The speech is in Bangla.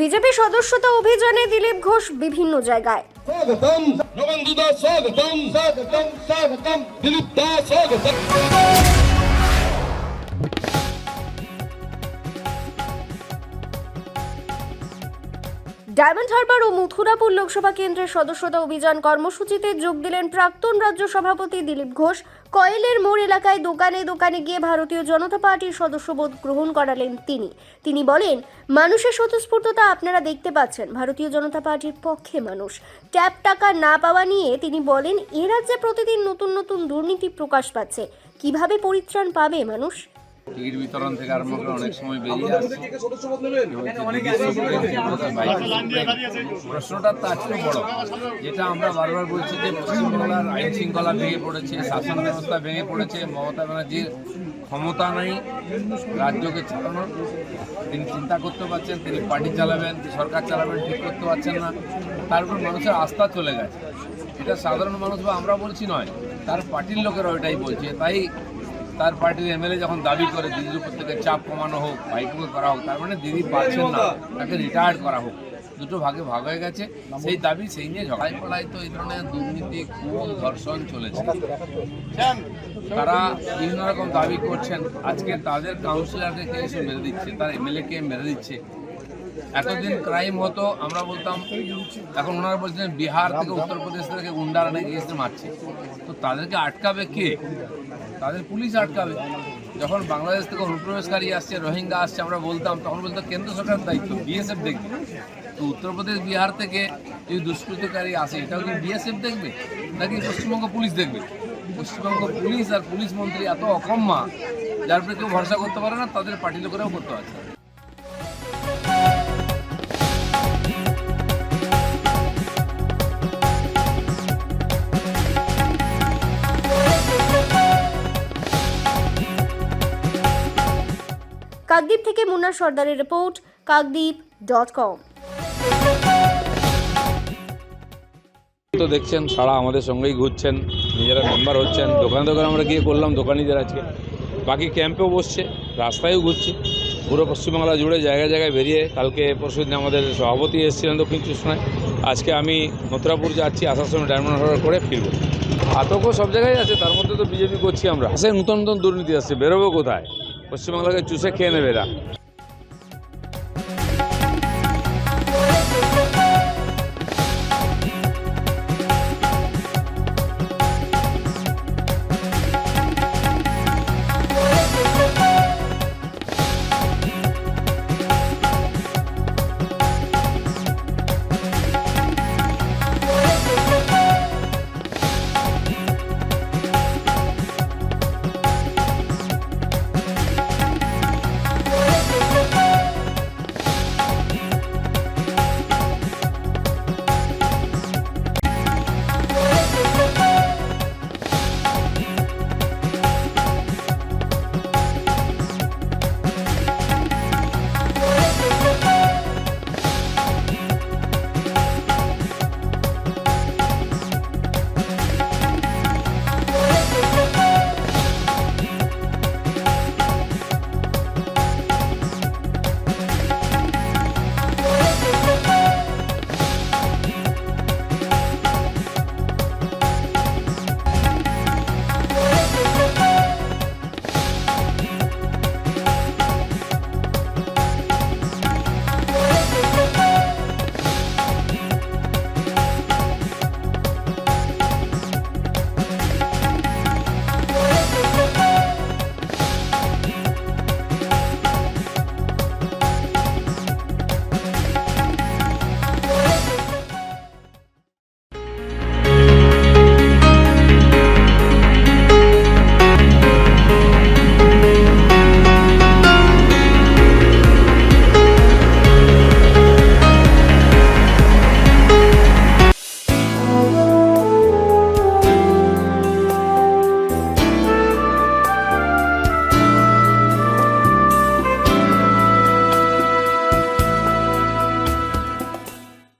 বিজেপি সদস্যতা অভিযানে দিলীপ ঘোষ বিভিন্ন জায়গায়। দিলীপ দাস ডায়মন্ড হারবার ও মথুরাপুর লোকসভা কেন্দ্রের সদস্যতা অভিযান কর্মসূচিতে যোগ দিলেন প্রাক্তন রাজ্য সভাপতি দিলীপ ঘোষ। কয়েলের মোড় এলাকায় দোকানে দোকানে গিয়ে ভারতীয় জনতা পার্টির সদস্যবোধ গ্রহণ করালেন তিনি। তিনি বলেন, মানুষের স্বতঃস্ফূর্ততা আপনারা দেখতে পাচ্ছেন, ভারতীয় জনতা পার্টির পক্ষে মানুষ। ট্যাপ টাকা না পাওয়া নিয়ে তিনি বলেন, এ রাজ্যে প্রতিদিন নতুন নতুন দুর্নীতি প্রকাশ পাচ্ছে। কীভাবে পরিত্রাণ পাবে মানুষ? টিকিট বিতরণ থেকে আরম্ভ করে অনেক সময় বেরিয়ে আসছে প্রশ্নটা তো আজকে বড়। যেটা আমরা বারবার বলছি যে পশ্চিমবাংলার আইন শৃঙ্খলা ভেঙে পড়েছে শাসন ব্যবস্থা ভেঙে পড়েছে মমতা ব্যানার্জির ক্ষমতা নেই রাজ্যকে চালানোর তিনি চিন্তা করতে পারছেন তিনি পার্টি চালাবেন সরকার চালাবেন ঠিক করতে পারছেন না। তার উপর মানুষের আস্থা চলে গেছে। এটা সাধারণ মানুষ বা আমরা বলছি নয় তার পার্টির লোকেরা ওইটাই বলছে। তাই তার পার্টির এমএলএ যখন দাবি করে দিদির উপর থেকে চাপ কমানো হোক বাইকগুলো করা হোক, তার মানে দিদি পারছেন না, তাকে রিটায়ার্ড করা হোক, দুটো ভাগে ভাগ হয়ে গেছে। সেই দাবি, সেই নিয়ে ঝগড়াই পড়ায় তো এই ধরনের দুর্নীতি খুন ধর্ষণ চলেছে। তারা বিভিন্ন রকম দাবি করছেন। আজকে তাদের কাউন্সিলরকে এসে মেরে দিচ্ছে, তার এমএলএ কে মেরে দিচ্ছে। এতদিন ক্রাইম হতো, আমরা বলতাম, এখন ওনারা বলছেন বিহার থেকে উত্তরপ্রদেশ থেকে গুন্ডারা নাকি এসে মারছে। তো তাদেরকে আটকাবে কে? তাদের পুলিশ আটকাবে। যখন বাংলাদেশ থেকে অনুপ্রবেশকারী আসছে, রোহিঙ্গা আসছে, আমরা বলতাম, তখন বলতো কেন্দ্র সরকারের দায়িত্ব বিএসএফ দেখবে। তো উত্তরপ্রদেশ, বিহার থেকে যদি দুষ্কৃতকারী আসে, এটাও কি বিএসএফ দেখবে? নাকি পশ্চিমবঙ্গ পুলিশ দেখবে? পশ্চিমবঙ্গ পুলিশ আর পুলিশ মন্ত্রী এত অকম্মা যার উপরে কেউ ভরসা করতে পারে না, তাদের পার্টি লোকেরাও করতে পারছে কাকদ্বীপ থেকে মুন্না সর্দারের রিপোর্ট, কাকদ্বীপ ডট কম। তো দেখছেন, সারা আমাদের সঙ্গেই ঘুরছেন, নিজেরা মেম্বার হচ্ছেন। দোকানে দোকান আমরা গিয়ে করলাম, দোকানিদের আজকে। বাকি ক্যাম্পেও বসছে, রাস্তায়ও ঘুরছি। পুরো পশ্চিমবাংলা জুড়ে জায়গায় জায়গায় বেরিয়ে কালকে পরশু দিন আমাদের সভাপতি এসেছিলেন দক্ষিণ কৃষ্ণায় আজকে আমি মথুরাপুর যাচ্ছি আসার সময় ডায়মন্ড হারবার করে ফিরবো। আতঙ্ক সব জায়গায় আছে, তার মধ্যে তো বিজেপি করছি আমরা। সে নতুন নতুন দুর্নীতি আসছে, বেরোবো কোথায়? পশ্চিমবাংলাকে চুষে খেয়ে নেবে এরা